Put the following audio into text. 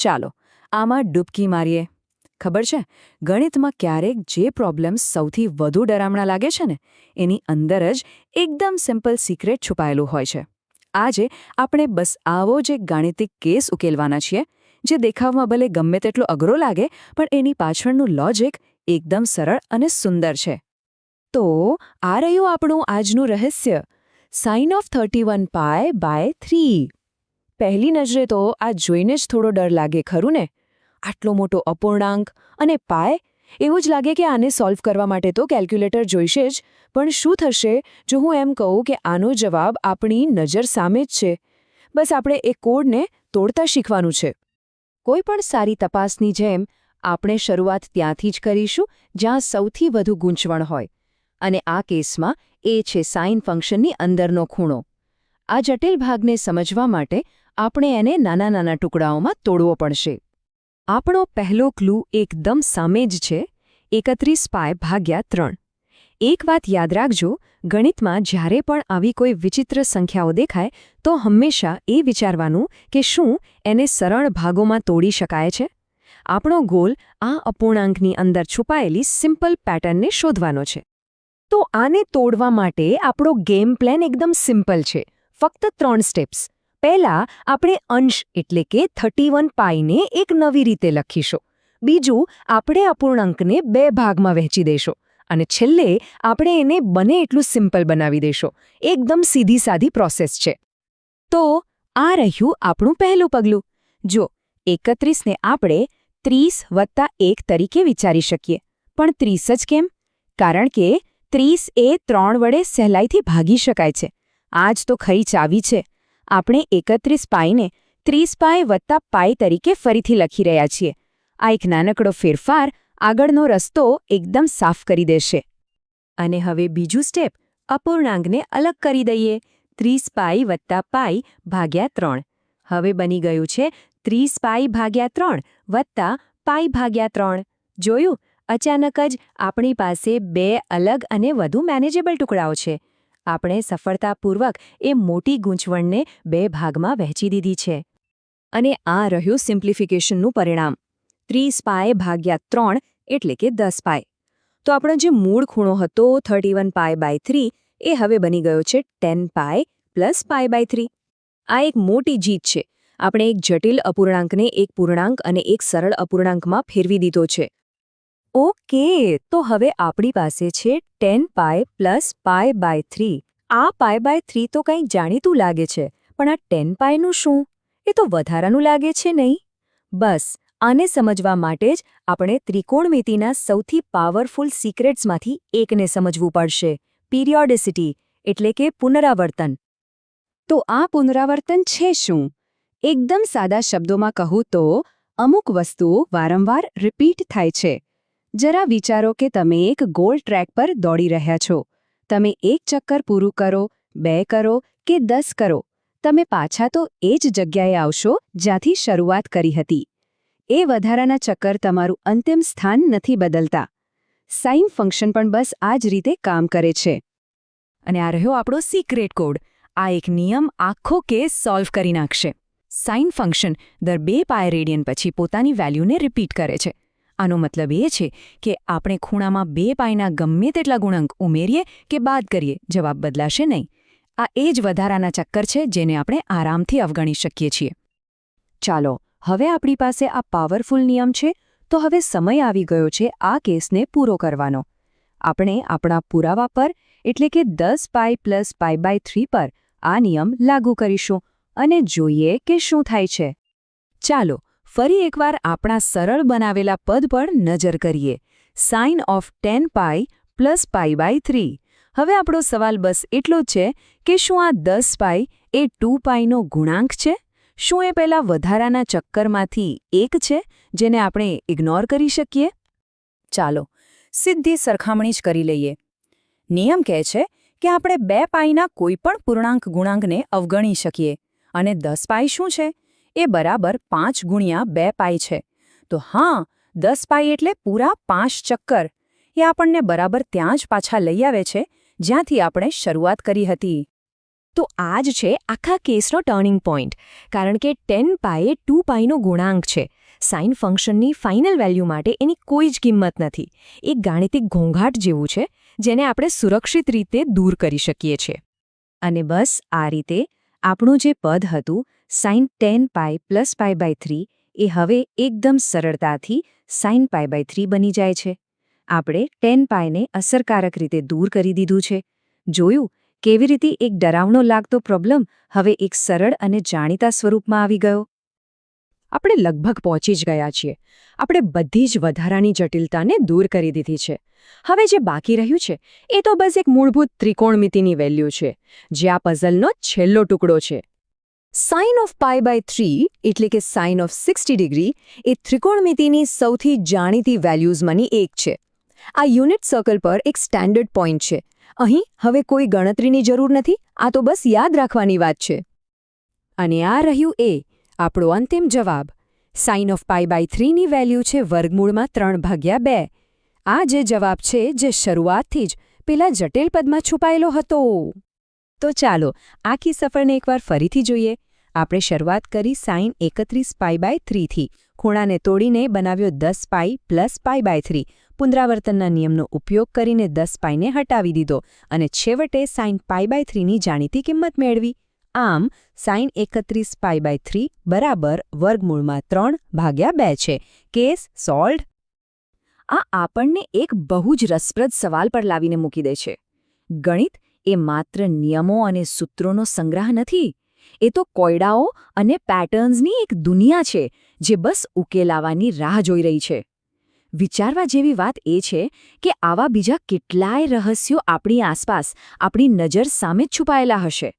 ચાલો, આમાં ડૂબકી મારીએ. ખબર છે? ગણિતમાં ક્યારેક જે પ્રોબ્લેમ્સ સૌથી વધુ ડરામણા લાગે છે ને, એની અંદર જ એકદમ સિમ્પલ સિક્રેટ છુપાયેલું હોય છે. આજે આપણે બસ આવો જ એક ગાણિતિક કેસ ઉકેલવાના છીએ, જે દેખાવમાં ભલે ગમે તેટલો અઘરો લાગે, પણ એની પાછળનું લોજિક એકદમ સરળ અને સુંદર છે. તો, આ રહ્યું આપણું આજનું રહસ્ય. Sine of thirty one pi by three પહેલી નજરે તો આ જોઈને જ થોડો ડર લાગે, ખરું ને? આટલો મોટો અપૂર્ણાંક અને પાય? એવું જ લાગે કે આને સોલ્વ કરવા માટે તો કેલ્ક્યુલેટર જોઈશે જ. પણ શું થશે જો હું એમ કહું કે આનો જવાબ આપણી નજર સામે જ છે? બસ આપણે એ કોડને તોડતા શીખવાનું છે. કોઈ પણ સારી તપાસની જેમ, આપણે શરૂઆત ત્યાંથી જ કરીશું, જ્યાં સૌથી વધુ ગૂંચવણ હોય. અને આ કેસમાં એ છે સાઇન ફંક્શનની અંદરનો ખૂણો. આ જટિલ ભાગને સમજવા માટે આપણે એને નાના નાના ટુકડાઓમાં તોડવો પડશે. આપણો પહેલો ક્લુ એકદમ સામે જ છે, એકત્રીસ પાય ભાગ્યા ત્રણ. એક વાત યાદ રાખજો, ગણિતમાં જ્યારે પણ આવી કોઈ વિચિત્ર સંખ્યાઓ દેખાય, તો હંમેશા એ વિચારવાનું કે શું એને સરળ ભાગોમાં તોડી શકાય છે? આપણો ગોલ આ અપૂર્ણાંકની અંદર છુપાયેલી સિમ્પલ પેટર્નને શોધવાનો છે. તો આને તોડવા માટે આપણો ગેમ પ્લાન એકદમ સિમ્પલ છે, ફક્ત ત્રણ સ્ટેપ્સ. પહેલા આપણે અંશ એટલે કે થર્ટી વન પાઈને એક નવી રીતે લખીશું. બીજું, આપણે અપૂર્ણાંકને બે ભાગમાં વહેંચી દેશો અને છેલ્લે આપણે એને બને એટલું સિમ્પલ બનાવી દેશો એકદમ સીધી સાધી પ્રોસેસ છે. તો, આ રહ્યું આપણું પહેલું પગલું. જો, એકત્રીસને આપણે ત્રીસ વત્તા એક તરીકે વિચારી શકીએ. પણ ત્રીસ જ કેમ? કારણ કે ત્રીસ એ ત્રણ વડે સહેલાઈથી ભાગી શકાય છે. આજ તો ખરી ચાવી છે. આપણે એકત્રીસ પાઈને ત્રીસ પાય વત્તા પાય તરીકે ફરીથી લખી રહ્યા છીએ. આ એક નાનકડો ફેરફાર આગળનો રસ્તો એકદમ સાફ કરી દેશે. અને હવે બીજું સ્ટેપ, અપૂર્ણાંકને અલગ કરી દઈએ. ત્રીસ પાઈ વત્તા પાઈ ભાગ્યા ત્રણ. હવે બની ગયું છે ત્રીસ પાઈ ભાગ્યા ત્રણ વત્તા પાઈ ભાગ્યા ત્રણ. જોયું? અચાનક જ આપણી પાસે બે અલગ અને વધુ મેનેજેબલ ટુકડાઓ છે. આપણે સફળતાપૂર્વક એ મોટી ગૂંચવણને બે ભાગમાં વહેંચી દીધી છે. અને આ રહ્યું સિમ્પ્લિફિકેશનનું પરિણામ. ત્રીસ પાય ભાગ્યા ત્રણ એટલે કે દસ પાય તો આપણો જે મૂળ ખૂણો હતો thirty one pi by three એ હવે બની ગયો છે ten pi plus pi by three. આ એક મોટી જીત છે. આપણે એક જટિલ અપૂર્ણાંકને એક પૂર્ણાંક અને એક સરળ અપૂર્ણાંકમાં ફેરવી દીધો છે. ઓકે, તો હવે આપણી પાસે છે ten pi plus pi by three. આ પાય બાય થ્રી તો કંઈક જાણીતું લાગે છે, પણ આ ટેન પાયનું શું? એ તો વધારાનું લાગે છે નહીં? બસ, આને સમજવા માટે જ આપણે ત્રિકોણમિતિના સૌથી પાવરફુલ સિક્રેટ્સમાંથી એકને સમજવું પડશે, પીરિયોડિસિટી, એટલે કે પુનરાવર્તન. તો આ પુનરાવર્તન છે શું? એકદમ સાદા શબ્દોમાં કહું તો, અમુક વસ્તુઓ વારંવાર રિપીટ થાય છે. જરા વિચારો કે તમે એક ગોલ ટ્રેક પર દોડી રહ્યા છો. તમે એક ચક્કર પૂરું કરો, બે કરો કે દસ કરો. તમે પાછા તો એ જ જગ્યાએ આવશો જ્યાંથી શરૂઆત કરી હતી. એ વધારાના ચક્કર તમારું અંતિમ સ્થાન નથી બદલતા. સાઇન ફંક્શન પણ બસ આ જ રીતે કામ કરે છે. અને આ રહ્યો આપણો સિક્રેટ કોડ આ એક નિયમ આખો કેસ સોલ્વ કરી નાખશે. સાઇન ફંક્શન દર બે પાય રેડિયન પછી પોતાની વેલ્યુને રિપીટ કરે છે. આનો મતલબ એ છે કે આપણે ખૂણામાં બે પાયના ગમે તેટલા ગુણાંક ઉમેરીએ કે બાદ કરીએ, જવાબ બદલાશે નહીં. આ એ જ વધારાના ચક્કર છે જેને આપણે આરામથી અવગણી શકીએ છીએ. ચાલો, હવે આપણી પાસે આ પાવરફુલ નિયમ છે, તો હવે સમય આવી ગયો છે આ કેસને પૂરો કરવાનો. આપણે આપણા પુરાવા પર, એટલે કે દસ pi plus pi by three પર, આ નિયમ લાગુ કરીશું અને જોઈએ કે શું થાય છે. ચાલો ફરી એકવાર આપણા સરળ બનાવેલા પદ પર નજર કરીએ. Sine of ten pi plus pi by three હવે આપણો સવાલ બસ એટલો જ છે કે શું આ દસ પાઈ એ ટુ પાઈનો ગુણાંક છે? શું એ પહેલા વધારાના ચક્કરમાંથી એક છે, જેને આપણે ઇગ્નોર કરી શકીએ? ચાલો, સીધી સરખામણી જ કરી લઈએ. નિયમ કહે છે કે આપણે બે પાઈના કોઈપણ પૂર્ણાંક ગુણાંકને અવગણી શકીએ. અને દસ પાઈ શું છે? એ બરાબર પાંચ ગુણ્યા બે પાઈ છે. તો હા, દસ પાઈ એટલે પૂરા પાંચ ચક્કર. એ આપણને બરાબર ત્યાં જ પાછા લઈ આવે છે, જ્યાંથી આપણે શરૂઆત કરી હતી. તો આ જ છે આખા કેસનો ટર્નિંગ પોઈન્ટ, કારણ કે ટેન પાયે ટુ પાઈનો ગુણાંક છે. સાઇન ફંક્શનની ફાઇનલ વેલ્યુ માટે એની કોઈ જ કિંમત નથી. એ ગાણિતિક ઘોંઘાટ જેવું છે, જેને આપણે સુરક્ષિત રીતે દૂર કરી શકીએ છીએ. અને બસ આ રીતે આપણું જે પદ હતું sine ten pi plus pi by three એ હવે એકદમ સરળતાથી સાઇન પાય બાય થ્રી બની જાય છે. આપણે ટેન પાયને અસરકારક રીતે દૂર કરી દીધું છે. જોયું? કેવી રીતે એક ડરાવણો લાગતો પ્રોબ્લેમ હવે એક સરળ અને જાણીતા સ્વરૂપમાં આવી ગયો. આપણે લગભગ પહોંચી જ ગયા છીએ. આપણે બધી જ વધારાની જટિલતાને દૂર કરી દીધી છે. હવે જે બાકી રહ્યું છે, એ તો બસ એક મૂળભૂત ત્રિકોણમિતિની વેલ્યુ છે, જે આ પઝલનો છેલ્લો ટુકડો છે. Sine of pi by three એટલે કે સાઇન ઓફ સિક્સટી ડિગ્રી એ ત્રિકોણમિતિની સૌથી જાણીતી વેલ્યુઝમાંની એક છે. આ યુનિટ સર્કલ પર એક સ્ટેન્ડર્ડ પોઈન્ટ છે. અહીં હવે કોઈ ગણતરીની જરૂર નથી, આ તો બસ યાદ રાખવાની વાત છે. અને આ રહ્યું એ આપણો અંતિમ જવાબ. સાઇન ઓફ પાઈ બાય થ્રીની વેલ્યુ છે વર્ગમૂળમાં ત્રણ ભાગ્યા બે. આ જે જવાબ છે જે શરૂઆતથી જ પેલા જટિલ પદમાં છુપાયેલો હતો. તો ચાલો આખી સફરને એકવાર ફરીથી જોઈએ. આપણે શરૂઆત કરી સાઇન એકત્રીસ પાઈ બાય થ્રીથી ખૂણાને તોડીને બનાવ્યો દસ pi plus pi by three પુનરાવર્તનના નિયમનો ઉપયોગ કરીને દસ પાઈને હટાવી દીધો અને છેવટે સાઇન પાઈ બાય થ્રીની જાણીતી કિંમત મેળવી. આમ સાઇન એકત્રીસ પાઈ બાય થ્રી બરાબર વર્ગમૂળમાં ત્રણ ભાગ્યા બે છે. કેસ સોલ્ડ આ આપણને એક બહુ જ રસપ્રદ સવાલ પર લાવીને મૂકી દે છે. ગણિત એ માત્ર નિયમો અને સૂત્રોનો સંગ્રહ નથી. એ તો કોયડાઓ અને પેટર્ન્સની એક દુનિયા છે, જે બસ ઉકેલાવાની રાહ જોઈ રહી છે. વિચારવા જેવી વાત એ છે કે આવા બીજા કેટલાય રહસ્યો આપણી આસપાસ આપણી નજર સામે છુપાયેલા હશે.